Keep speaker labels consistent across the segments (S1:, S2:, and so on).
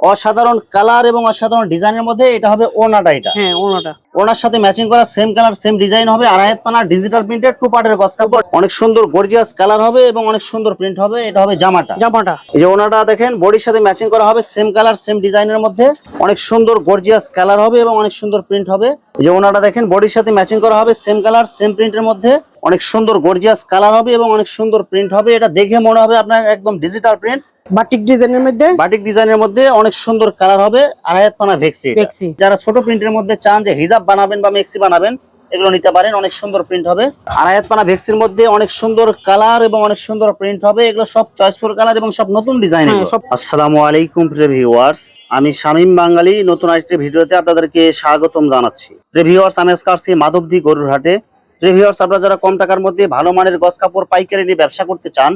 S1: অসাধারণ কালার এবং অসাধারণ ডিজাইনের মধ্যে এটা হবে ওনাটা এটা।
S2: হ্যাঁ ওনাটা।
S1: ওনার সাথে ম্যাচিং করা সেম কালার সেম ডিজাইন হবে। আড়াই হাত পানা ডিজিটাল প্রিন্টেড টু পার্টের গস কাপড়। অনেক সুন্দর গর্জিয়াস কালার হবে এবং অনেক সুন্দর প্রিন্ট হবে। এটা হবে জামাটা।
S2: জামাটা।
S1: এই যে ওনাটা দেখেন বডির সাথে ম্যাচিং করা হবে সেম কালার সেম ডিজাইনের মধ্যে। অনেক সুন্দর গর্জিয়াস কালার হবে এবং অনেক সুন্দর প্রিন্ট হবে। এই যে ওনাটা দেখেন বডির সাথে ম্যাচিং করা হবে সেম কালার সেম প্রিন্টের মধ্যে। অনেক সুন্দর গর্জিয়াস কালার হবে এবং অনেক সুন্দর প্রিন্ট হবে। এটা দেখে মনে হবে আপনার একদম ডিজিটাল প্রিন্ট
S2: বাটিক ডিজাইনের মধ্যে?
S1: বাটিক ডিজাইনের মধ্যে অনেক সুন্দর কালার হবে আড়াই হাত পানা ভেক্সি।
S2: ভেক্সি।
S1: যারা ছোট প্রিন্টের মধ্যে চান যে হিজাব বানাবেন বা মেক্সি বানাবেন এগুলো নিতে পারেন অনেক সুন্দর প্রিন্ট হবে। আড়াই হাত পানা ভেক্সির মধ্যে অনেক সুন্দর কালার এবং অনেক সুন্দর প্রিন্ট হবে। এগুলো সব চয়েসফুল কালার এবং সব নতুন ডিজাইন
S2: হ্যাঁ,
S1: আসসালামু আলাইকুম ভিউয়ার্স আমি শামীম বাঙালি নতুন আরেকটি ভিডিওতে আপনাদেরকে স্বাগতম জানাচ্ছি। ভিউয়ার্স আমি আজকে আসছি মাধবদী গরুর হাটে ভিউয়ার্স আপনারা যারা কম টাকার মধ্যে ভালো মানের গস কাপড় পাইকারি নিয়ে ব্যবসা করতে চান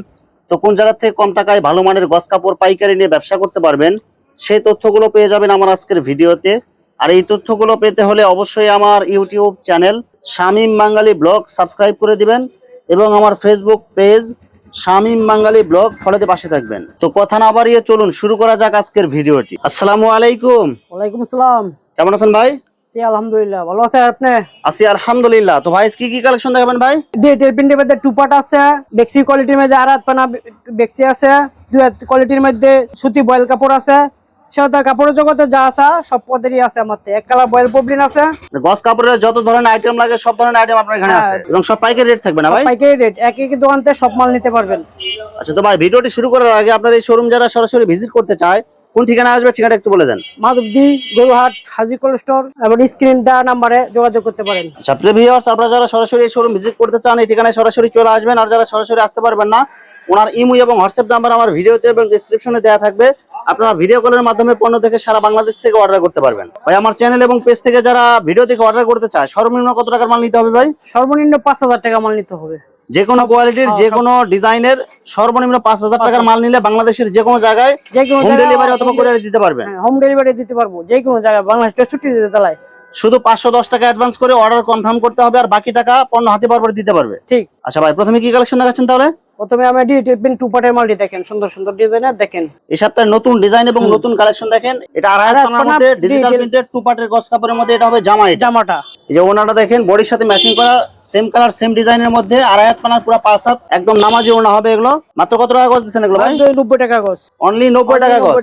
S1: তো কোন জায়গা থেকে কম টাকায় ভালো মানের গস কাপড় পাইকারি নিয়ে ব্যবসা করতে পারবেন সেই তথ্যগুলো পেয়ে যাবেন আমার আজকের ভিডিওতে। আর এই তথ্যগুলো পেতে হলে অবশ্যই আমার YouTube channel Shamim Bangali blog subscribe করে দিবেন এবং আমার Facebook page Shamim Bangali blog ফলোতে পাশে থাকবেন। তো কথা না বাড়িয়ে চলুন শুরু করা যাক আজকের ভিডিওটি। আসসালামু আলাইকুম।
S2: ওয়ালাইকুম আসসালাম।
S1: কেমন আছেন ভাই?
S2: আলহামদুলিল্লাহ ভালো আছে আপনি?
S1: আছি আলহামদুলিল্লাহ। তো ভাই কি কি কালেকশন দেখাবেন ভাই?
S2: প্রিন্টের মধ্যে টু পার্ট আছে বেক্সি কোয়ালিটির মধ্যে পানা বেক্সি আছে। দুই কোয়ালিটির মধ্যে সুতি বয়েল কাপড় আছে। কাপড়ের জগতে যা আছে সব পদেরই আছে আমার এক কালার বয়েল পবলিন আছে।
S1: গস কাপড়ের যত ধরনের আইটেম লাগে সব ধরনের আইটেম আপনার এখানে আছে।
S2: হ্যাঁ।
S1: এবং সব পাইকারি রেট থাকবে না ভাই?
S2: পাইকারি রেট এক এক দোকান সব মাল নিতে পারবেন।
S1: আচ্ছা তো ভাই ভিডিওটি শুরু করার আগে আপনার এই শোরুম যারা সরাসরি ভিজিট করতে চায় কোন ঠিকানা আসবে ঠিকানা একটু বলে দেন।
S2: মাধবদি গরুহাট হাজি কোল্ড স্টোর এবং স্ক্রিন দেওয়া নাম্বারে যোগাযোগ করতে পারেন।
S1: আচ্ছা প্রিয় ভিউয়ার্স আপনারা যারা সরাসরি এই শোরুম ভিজিট করতে চান এই ঠিকানায় সরাসরি চলে আসবেন আর যারা সরাসরি আসতে পারবেন না ওনার ইমো এবং হোয়াটসঅ্যাপ নাম্বার আমার ভিডিওতে এবং ডিসক্রিপশনে দেওয়া থাকবে। আপনারা ভিডিও কলের মাধ্যমে পণ্য থেকে সারা বাংলাদেশ থেকে অর্ডার করতে পারবেন। ভাই আমার চ্যানেল এবং পেজ থেকে যারা ভিডিও থেকে অর্ডার করতে চায় সর্বনিম্ন কত টাকার মাল নিতে হবে ভাই?
S2: সর্বনিম্ন পাঁচ হাজার টাকা মাল নিতে হবে।
S1: যে কোনো কোয়ালিটির যে কোনো ডিজাইনের সর্বনিম্ন পাঁচ হাজার টাকার মাল নিলে বাংলাদেশের যে কোনো জায়গায় হোম ডেলিভারি অথবা কুরিয়ারে দিতে পারবেন
S2: হোম ডেলিভারি দিতে পারব। যে কোনো জায়গায় বাংলাদেশ চৌষট্টি জেলায়
S1: শুধু পাঁচশো দশ টাকা অ্যাডভান্স করে অর্ডার কনফার্ম করতে হবে আর বাকি টাকা পণ্য হাতে পাওয়ার দিতে পারবে।
S2: ঠিক।
S1: আচ্ছা ভাই প্রথমে কি কালেকশন দেখাচ্ছেন তাহলে?
S2: প্রথমে আমি ডিটেল প্রিন্ট টু পার্টের মালটি দেখেন সুন্দর সুন্দর ডিজাইনার দেখেন।
S1: এই সপ্তাহে নতুন ডিজাইন এবং নতুন কালেকশন দেখেন এটা আড়াই
S2: পানা
S1: মধ্যে ডিজিটাল প্রিন্টেড টু পার্টের গস কাপড়ের মধ্যে এটা হবে জামা
S2: জামাটা।
S1: এই যে ওনাটা দেখেন বডির সাথে ম্যাচিং করা সেম কালার সেম ডিজাইনের মধ্যে আড়াই হাত পানার পুরো পাঁচ হাত একদম নামাজি ওনা হবে এগুলো। মাত্র কত টাকা গজ দিচ্ছেন এগুলো ভাই?
S2: নব্বই টাকা গজ।
S1: অনলি নব্বই টাকা গজ।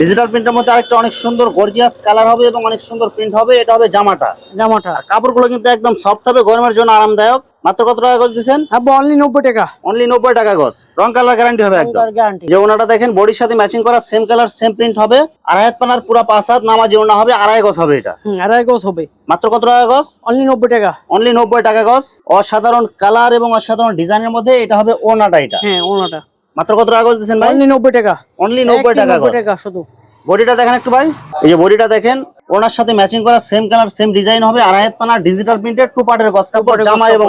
S1: ডিজিটাল প্রিন্টের মধ্যে আরেকটা অনেক সুন্দর গর্জিয়াস কালার হবে এবং অনেক সুন্দর প্রিন্ট হবে এটা হবে জামাটা।
S2: জামাটা।
S1: কাপড়গুলো কিন্তু একদম সফট হবে গরমের জন্য আরামদায়ক। মাত্র কত টাকা গজ দিচ্ছেন
S2: অনলি নব্বই টাকা।
S1: অনলি নব্বই টাকা গজ। রং কালার গ্যারান্টি হবে একদম। যে ওনাটা দেখেন বডির সাথে ম্যাচিং করা সেম কালার সেম প্রিন্ট হবে। আড়াই হাত পানার পুরা পাঁচ হাত নামাজি ওনা হবে আড়াই গজ হবে এটা।
S2: আড়াই গজ হবে।
S1: মাত্র কত টাকা গজ?
S2: অনলি নব্বই টাকা।
S1: অনলি নব্বই টাকা গজ। অসাধারণ কালার এবং অসাধারণ ডিজাইনের মধ্যে এটা হবে ওনাটা এটা।
S2: হ্যাঁ ওনাটা।
S1: মাত্র কত টাকা গজ দিচ্ছেন ভাই?
S2: অনলি নব্বই টাকা।
S1: অনলি নব্বই টাকা গজ।
S2: টাকা শুধু।
S1: বডিটা দেখেন একটু ভাই। এই যে বডিটা দেখেন ওনার সাথে ম্যাচিং করা সেম কালার সেম ডিজাইন হবে আড়াই হাত পানা ডিজিটাল প্রিন্টেড টু পার্টের গজ কাপড় জামা এবং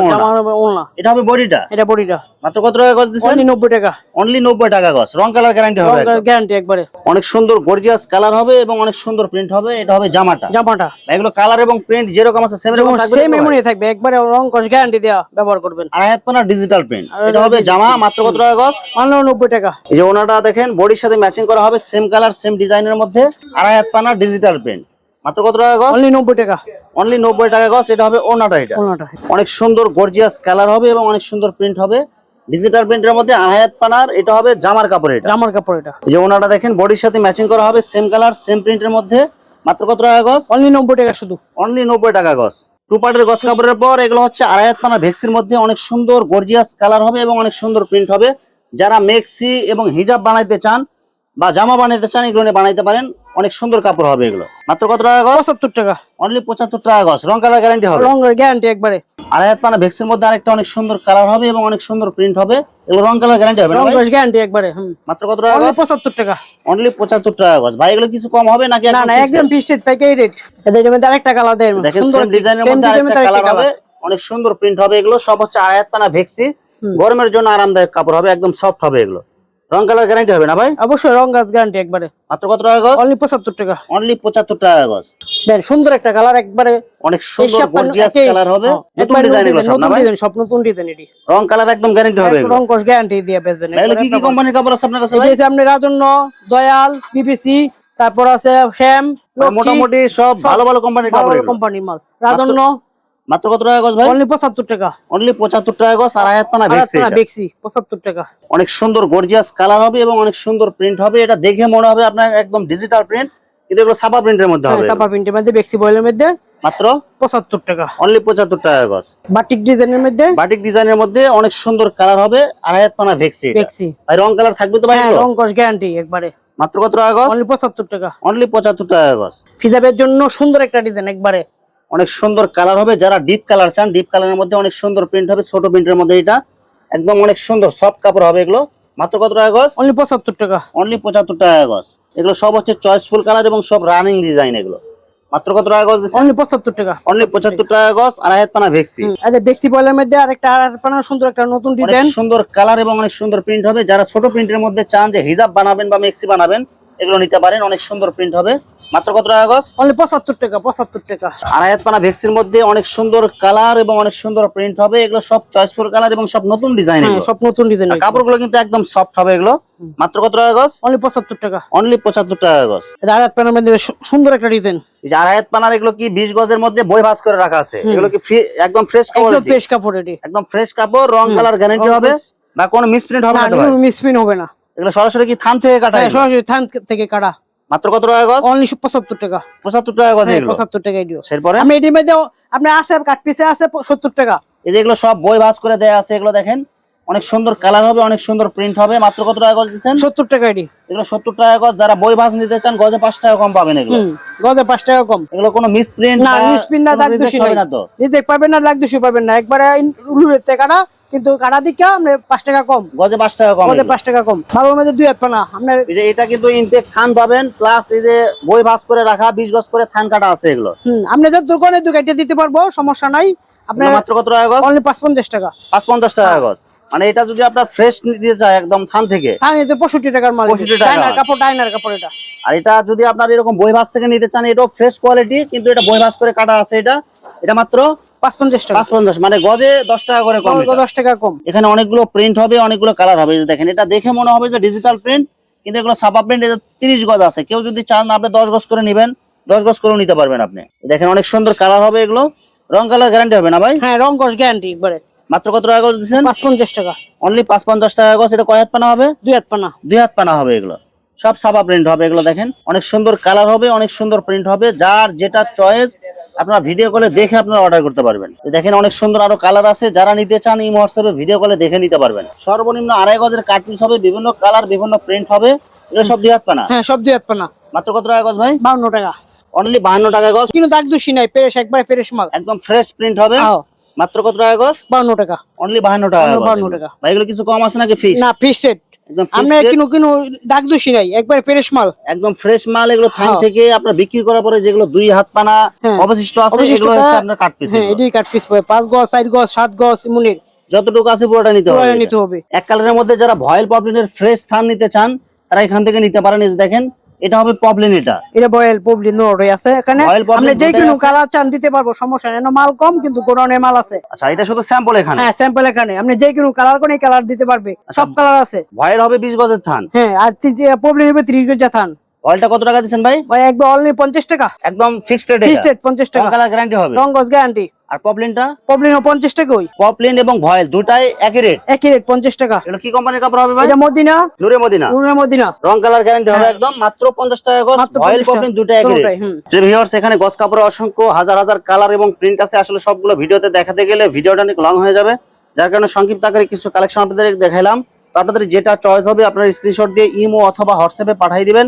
S1: ওড়না। এটা হবে বডিটা?
S2: এটা বডিটা।
S1: মাত্র কত টাকা দিচ্ছেন?
S2: অনলি নব্বই টাকা।
S1: অনলি নব্বই টাকা গজ। রং কালার গ্যারান্টি হবে।
S2: গ্যারান্টি একবারে।
S1: অনেক সুন্দর গর্জিয়াস কালার হবে এবং অনেক সুন্দর প্রিন্ট হবে। এটা হবে জামাটা।
S2: জামাটা।
S1: এগুলো কালার এবং প্রিন্ট যেরকম আছে সেম রকম থাকবে
S2: সেম এমনই থাকবে। একবারে রং গস গ্যারান্টি দেওয়া ব্যবহার করবেন।
S1: আড়াই হাত পানা ডিজিটাল প্রিন্ট এটা হবে জামা মাত্র কত টাকা গজ?
S2: অনলি নব্বই টাকা।
S1: এই যে ওনাটা দেখেন বডির সাথে ম্যাচিং করা হবে সেম কালার সেম ডিজাইনের মধ্যে। আড়াই হাত পানা ডিজিটাল প্রিন্ট মাত্র কত টাকা গজ
S2: অনলি নব্বই টাকা।
S1: অনলি নব্বই টাকা গজ এটা হবে ওনাটা এটা।
S2: ওড়নাটা
S1: অনেক সুন্দর গর্জিয়াস কালার হবে এবং অনেক সুন্দর প্রিন্ট হবে। ডিজিটাল প্রিন্টের মধ্যে আড়াই পানার এটা হবে জামার কাপড় এটা।
S2: জামার কাপড় এটা।
S1: যে ওনাটা দেখেন বডির সাথে ম্যাচিং করা হবে সেম কালার সেম প্রিন্টের মধ্যে। মাত্র কত টাকা গজ
S2: অনলি নব্বই টাকা শুধু।
S1: অনলি নব্বই টাকা গজ টু পার্টের গজ কাপড়ের পর এগুলো হচ্ছে আড়াই হাত পানা ভেক্সির মধ্যে অনেক সুন্দর গর্জিয়াস কালার হবে এবং অনেক সুন্দর প্রিন্ট হবে। যারা মেক্সি এবং হিজাব বানাইতে চান বা জামা বানাইতে চান এগুলো বানাইতে পারেন। অনেক সুন্দর কাপড় হবে এগুলো। মাত্র কত টাকা গজ?
S2: পঁচাত্তর টাকা।
S1: অনলি পঁচাত্তর টাকা গজ। রং কালার গ্যারান্টি হবে।
S2: রং গ্যারান্টি একবারে।
S1: আড়াই হাত পানা ভেক্সির মধ্যে আরেকটা অনেক সুন্দর কালার হবে এবং অনেক সুন্দর প্রিন্ট হবে। এগুলো রং কালার গ্যারান্টি হবে
S2: রং গ্যারান্টি একবারে
S1: মাত্র কত টাকা গজ?
S2: পঁচাত্তর টাকা।
S1: অনলি পঁচাত্তর টাকা গজ। ভাই এগুলো কিছু কম হবে নাকি
S2: না না একদম রেট এদের মধ্যে আরেকটা কালার দেয়
S1: দেখেন
S2: সুন্দর
S1: ডিজাইনের মধ্যে আরেকটা কালার হবে। অনেক সুন্দর প্রিন্ট হবে এগুলো। সব হচ্ছে আড়াই হাত পানা ভেক্সি। গরমের জন্য আরামদায়ক কাপড় হবে। একদম সফট হবে এগুলো। রং কালার গ্যারান্টি হবে না ভাই?
S2: অবশ্যই রং গাছ গ্যারান্টি একবারে।
S1: মাত্র কত টাকা গজ?
S2: অনলি পঁচাত্তর টাকা।
S1: অনলি পঁচাত্তর টাকা গজ।
S2: দেন সুন্দর একটা কালার একবারে
S1: অনেক সুন্দর গর্জিয়াস কালার হবে।
S2: হ্যাঁ,
S1: নতুন ডিজাইন এগুলো সব না ভাই?
S2: সব নতুন ডিজাইন এটি।
S1: রং কালার একদম গ্যারান্টি হবে
S2: রং কস গ্যারান্টি দিয়ে বেচবেন
S1: এগুলো কি কি কোম্পানির কাপড় আছে আপনার কাছে
S2: এই যে রাজন্য দয়াল বিবিসি তারপর আছে শ্যাম
S1: মোটামুটি সব ভালো ভালো কোম্পানির কাপড়।
S2: কোম্পানির মাল। রাজন্য
S1: মাত্র কত টাকা গজ ভাই?
S2: অনলি পঁচাত্তর টাকা।
S1: অনলি পঁচাত্তর টাকা গজ আর আয়াত পানা ভেক্সি এটা।
S2: বেক্সি পঁচাত্তর টাকা।
S1: অনেক সুন্দর গর্জিয়াস কালার হবে এবং অনেক সুন্দর প্রিন্ট হবে। এটা দেখে মনে হবে আপনার একদম ডিজিটাল প্রিন্ট কিন্তু এগুলো সাপা প্রিন্টের মধ্যে হবে।
S2: সাপা প্রিন্টের মধ্যে বেক্সি বয়েলের মধ্যে
S1: মাত্র?
S2: পঁচাত্তর টাকা।
S1: অনলি পঁচাত্তর টাকা গজ
S2: বাটিক ডিজাইনের মধ্যে?
S1: বাটিক ডিজাইনের মধ্যে অনেক সুন্দর কালার হবে আর আয়াত পানা ভেক্সি।
S2: বেক্সি
S1: ভাই রং কালার থাকবে তো ভাই
S2: হ্যাঁ রং কস গ্যারান্টি একবারে।
S1: মাত্র কত টাকা গজ
S2: অনলি পঁচাত্তর টাকা।
S1: অনলি পঁচাত্তর টাকা গজ
S2: ফিজাবের জন্য সুন্দর একটা ডিজাইন একবারে।
S1: অনেক সুন্দর কালার হবে। যারা ডিপ কালার চান ডিপ কালারের মধ্যে অনেক সুন্দর প্রিন্ট হবে। ছোট প্রিন্টের মধ্যে এটা একদম অনেক সুন্দর সফট কাপড় হবে এগুলো। মাত্র কত টাকা গজ?
S2: অনলি পঁচাত্তর টাকা।
S1: অনলি পঁচাত্তর টাকা গজ। এগুলো সব হচ্ছে চয়েসফুল কালার এবং সব রানিং ডিজাইন এগুলো। মাত্র কত টাকা গজ
S2: অনলি পঁচাত্তর টাকা।
S1: অনলি পঁচাত্তর টাকা গজ পানা ভেক্সি
S2: আচ্ছা বেক্সি বয়েলের মধ্যে আরেকটা আর পানা সুন্দর একটা নতুন ডিজাইন
S1: সুন্দর কালার এবং অনেক সুন্দর প্রিন্ট হবে। যারা ছোট প্রিন্টের মধ্যে চান যে হিজাব বানাবেন বা মেক্সি বানাবেন এগুলো নিতে পারেন অনেক সুন্দর প্রিন্ট হবে। মাত্র কত টাকা গজ?
S2: অনলি পঁচাত্তর টাকা পঁচাত্তর টাকা।
S1: আর আয়াত পানা ভেক্সির মধ্যে অনেক সুন্দর কালার এবং অনেক সুন্দর প্রিন্ট হবে। এগুলো সব চয়েসফুল কালার এবং সব নতুন ডিজাইন
S2: হ্যাঁ সব নতুন ডিজাইন
S1: আর কাপড়গুলো কিন্তু একদম সফট হবে এগুলো। মাত্র কত টাকা গজ?
S2: অনলি পঁচাত্তর টাকা।
S1: অনলি পঁচাত্তর টাকা গজ।
S2: আড়াত পানার মধ্যে সুন্দর একটা ডিজাইন
S1: এই যে আড়াইয়াত পানার এগুলো কি বিশ গজের মধ্যে বই ভাঁজ করে রাখা আছে? এগুলো কি একদম ফ্রেশ
S2: একদম ফ্রেশ কাপড় এটি
S1: একদম ফ্রেশ কাপড় রং কালার গ্যারান্টি হবে? বা কোনো মিসপ্রিন্ট হবে না তো ভাই?
S2: মিসপিন হবে না।
S1: এগুলো সরাসরি কি থান থেকে কাটা
S2: হ্যাঁ, সরাসরি থান থেকে কাটা।
S1: মাত্র কত টাকা গজ?
S2: অনলি পঁচাত্তর টাকা।
S1: পঁচাত্তর টাকা গজ
S2: হ্যাঁ,
S1: এগুলো।
S2: পঁচাত্তর টাকা
S1: এরপরে
S2: আমি মধ্যে আপনার আছে কাট পিসে আছে সত্তর টাকা।
S1: এই যে এগুলো সব বই ভাঁজ করে দেয়া আছে এগুলো দেখেন। অনেক সুন্দর কালার হবে অনেক সুন্দর প্রিন্ট হবে। মাত্র কত টাকা গজ দিচ্ছেন?
S2: সত্তর টাকা এটি।
S1: এগুলো সত্তর টাকা গজ। যারা বই ভাঁজ নিতে চান গজে পাঁচ টাকা কম পাবেন এগুলো।
S2: গজে পাঁচ টাকা কম।
S1: এগুলো কোনো মিসপ্রিন্ট
S2: না মিসপিন না দাগ দোষী
S1: হবে না তো।
S2: রিজেক্ট পাবেন না লাগ দোষী পাবেন না। একবারে উলুরেছে কাটা কিন্তু কাটা দিকে আপনি পাঁচ টাকা কম।
S1: গজে পাঁচ টাকা কম।
S2: গজে পাঁচ টাকা কম। ভালোর মধ্যে দুই হাত পানা আপনার
S1: এই যে এটা কিন্তু ইনটেক থান পাবেন প্লাস এই যে বই ভাঁজ করে রাখা বিশ গজ করে থান কাটা আছে এগুলো।
S2: হুম আপনি যত দোকানে দোকানটা দিতে পারব সমস্যা নাই। আপনার
S1: মাত্র কত টাকা গজ?
S2: অনলি পাঁচ পঞ্চাশ টাকা।
S1: পাঁচ পঞ্চাশ টাকা গজ। মানে এটা যদি আপনার ফ্রেশ দিতে চায় একদম থান থেকে।
S2: হ্যাঁ এটা পঁয়ষট্টি টাকার মাল।
S1: 65 টাকা।
S2: কাপড় ডাইনার কাপড় এটা।
S1: আর এটা যদি আপনার এরকম বই ভাঁজ থেকে নিতে চান এটাও ফ্রেশ কোয়ালিটি কিন্তু এটা বই ভাঁজ করে কাটা আছে এটা। এটা মাত্র
S2: টাকা।
S1: মানে গজে দশ টাকা করে কম
S2: টাকা কম।
S1: এখানে অনেকগুলো প্রিন্ট হবে অনেকগুলো কালার হবে দেখেন এটা দেখে মনে হবে যে ডিজিটাল প্রিন্ট কিন্তু এগুলো ছাপা প্রিন্ট এটা তিরিশ গজ আছে। কেউ যদি চান আপনি দশ গজ করে নেবেন দশ গজ করেও নিতে পারবেন আপনি। দেখেন অনেক সুন্দর কালার হবে এগুলো। রং কালার গ্যারান্টি হবে না ভাই?
S2: হ্যাঁ রং কস গ্যারান্টি একবারে
S1: মাত্র কত টাকা গজ দিচ্ছেন?
S2: পাঁচ পঞ্চাশ টাকা।
S1: অনলি পাঁচ পঞ্চাশ টাকা গজ এটা কয় হাত পানা হবে?
S2: দুই হাত পানা।
S1: দুই হাত পানা হবে এগুলো। সব ছাপা প্রিন্ট হবে এগুলো দেখেন। অনেক সুন্দর কালার হবে অনেক সুন্দর প্রিন্ট হবে যার যেটা চয়েস আপনার ভিডিও কলে দেখে আপনারা অর্ডার করতে পারবেন। দেখেন অনেক সুন্দর আরও কালার আছে যারা নিতে চান এই হোয়াটসঅ্যাপে ভিডিও কলে দেখে নিতে পারবেন। সর্বনিম্ন আড়াই গজের কার্টুন হবে বিভিন্ন কালার বিভিন্ন প্রিন্ট হবে এগুলো সব দুই হাত পানা
S2: হ্যাঁ সব দুই হাত পানা
S1: মাত্র কত টাকা গজ ভাই?
S2: বাউন্ন টাকা।
S1: অনলি বাহান্ন টাকা গজ?
S2: কিন্তু দাগ দোষী নাই ফ্রেশ একবারে ফ্রেশ মাল।
S1: একদম ফ্রেশ প্রিন্ট হবে। মাত্র কত টাকা গজ?
S2: বাউন্ন টাকা।
S1: অনলি বাহান্ন টাকা গজ
S2: 52
S1: এগুলো।
S2: টাকা।
S1: ভাই এগুলো কিছু কম আছে নাকি ফিক্স
S2: না ফিক্স রেট
S1: একদম
S2: আমরা কিনো কিনো ডাক দোষী নাই একবার ফ্রেশ মাল।
S1: একদম ফ্রেশ মাল এগুলো থান
S2: হ্যাঁ।
S1: থেকে আপনার বিক্রি করার পরে যেগুলো দুই হাত পানা
S2: হ্যাঁ।
S1: অবশিষ্ট আছে এগুলো হচ্ছে আপনার কাট পিস
S2: হ্যাঁ এটাই কাট পিস পাবে পাঁচ গজ চার গজ সাত গজ মুনির।
S1: যতটুকু আছে পুরোটা নিতে হবে।
S2: নিতে হবে।
S1: এক কালারের মধ্যে যারা ভয়েল পপলিনের ফ্রেশ থান নিতে চান তারা এখান থেকে নিতে পারেন দেখেন এটা হবে প্রবলেম এটা।
S2: এটা বয়েল পবলি নোরে আছে এখানে। আপনি যে কোনো কালার চান দিতে পারব সমস্যা নেই। মাল কম কিন্তু গোডাউনে মাল আছে।
S1: আচ্ছা এটা শুধু স্যাম্পল এখানে?
S2: হ্যাঁ স্যাম্পল এখানে। আপনি যে কোনো কালার কোন কালার দিতে পারবে।
S1: আচ্ছা।
S2: সব কালার আছে।
S1: ভয়েল হবে বিশ গজের থান।
S2: হ্যাঁ আর পবলি হবে ত্রিশ গজের থান।
S1: ভয়েলটা কত টাকা দিচ্ছেন ভাই?
S2: ভাই একবার অনলি পঞ্চাশ টাকা।
S1: একদম ফিক্সড রেট
S2: ফিক্সড রেট পঞ্চাশ টাকা।
S1: কালার গ্যারান্টি হবে।
S2: রং গজ গ্যারান্টি
S1: আর পপলিনটা
S2: পবলি পঞ্চাশ টাকা ওই
S1: পপলিন এবং ভয়েল দুটাই একই রেট
S2: একই রেট পঞ্চাশ টাকা।
S1: এগুলো কি কোম্পানির কাপড় হবে ভাই?
S2: এটা মদিনা।
S1: নুরে মদিনা।
S2: নুরের মদিনা।
S1: রং কালার গ্যারান্টি হবে
S2: হ্যাঁ।
S1: একদম মাত্র পঞ্চাশ টাকা গজ। ভয়েল পপলিন দুটো একই রেট যে ভিউয়ার্স এখানে গজ কাপড়ের অসংখ্য হাজার হাজার কালার এবং প্রিন্ট আছে আসলে সবগুলো ভিডিওতে দেখাতে গেলে ভিডিওটা অনেক লং হয়ে যাবে। যার কারণে সংক্ষিপ্ত আকারে কিছু কালেকশন আপনাদের দেখাইলাম। তো আপনাদের যেটা চয়েস হবে আপনার স্ক্রিনশট দিয়ে ইমো অথবা হোয়াটসঅ্যাপে পাঠিয়ে দিবেন।